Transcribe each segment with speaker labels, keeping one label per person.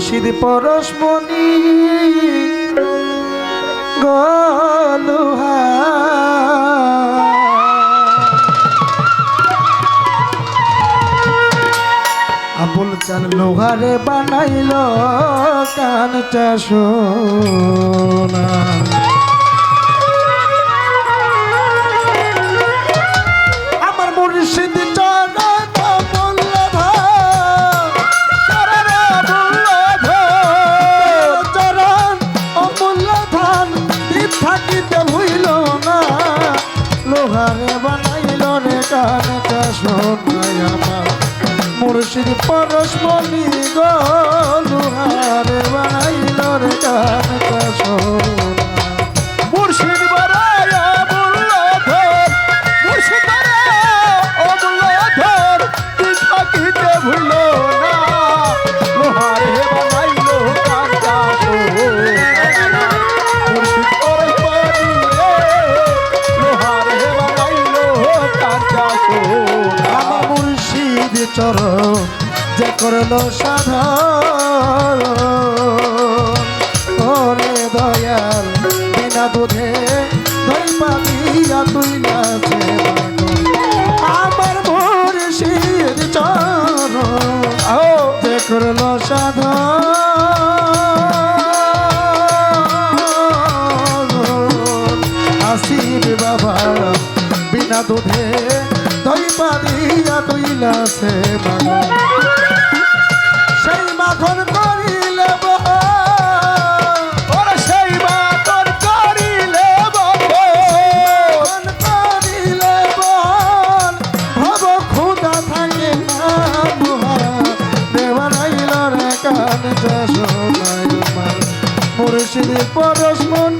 Speaker 1: মুর্শিদ পরশমণি গলুহা। আবুল চাল লোহারে বানাইল কানটা সোনা। আমার মুর্শিদ মুর্শিদ পরশমণি গো লোহারে বানাইল সোনা
Speaker 2: মুর্শিদ
Speaker 1: চরণ যে করল সাধারণ। দয়াল, বিনা দুধে দই তুই আমার মুর্শিদ চরণ যে বাবা, বিনা দুধে দই পাতিয়া তুই লাসে মাগো সেই মাখন করিলে
Speaker 2: সেই বাতর করিলে
Speaker 1: করিলে ভব খুদা থাকে না দেওয়ানাইল রে কান শোনাই মুর্শিদ পরশ মনি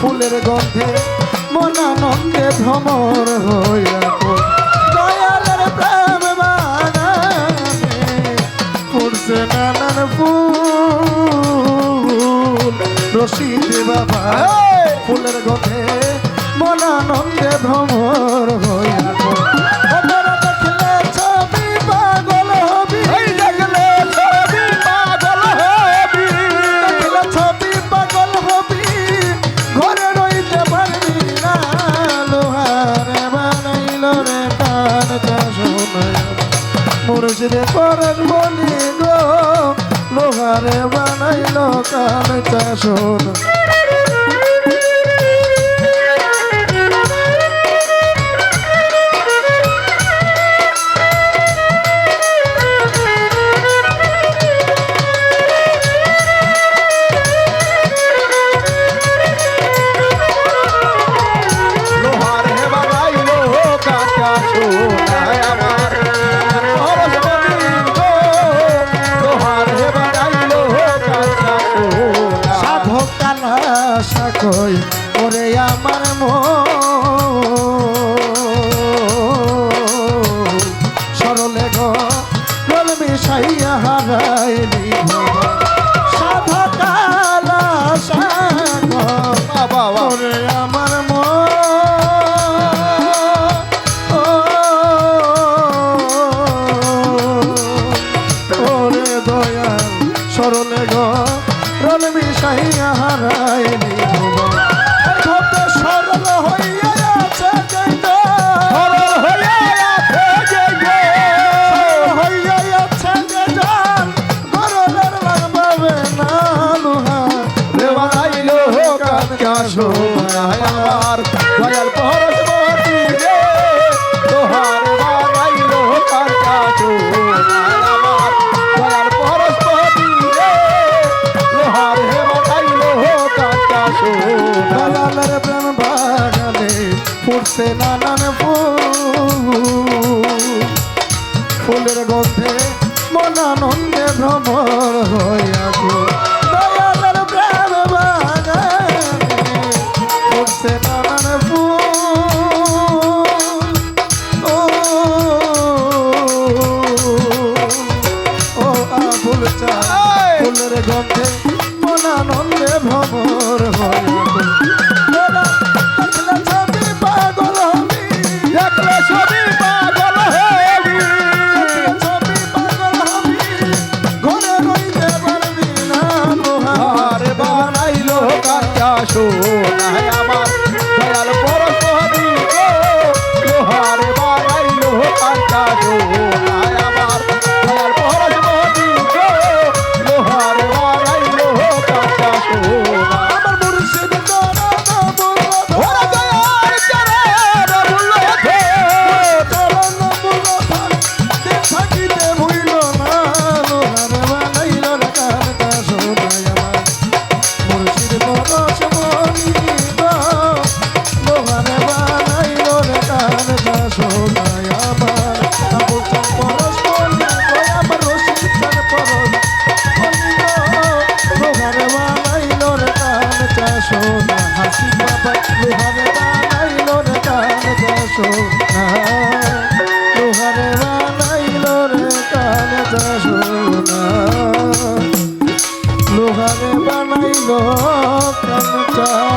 Speaker 1: ফুলের গন্ধে মনানন্দে ভ্রমর হইয়া। দয়ালের প্রেম ফুটছে নানান ফুল রশিদ বাবা ফুলের গন্ধে মনানন্দে ভ্রমর মুর্শিদে পরের বলি গো লোহারে বানাইল কান শোন
Speaker 2: আমার
Speaker 1: দয়াল
Speaker 2: পরশ বলি রে। লোহার বানাইলো কাঁচা সোনায় আমার দয়াল পরশ বলি রে। লোহার হে
Speaker 1: ফুটছে নানান বানাইল কানটা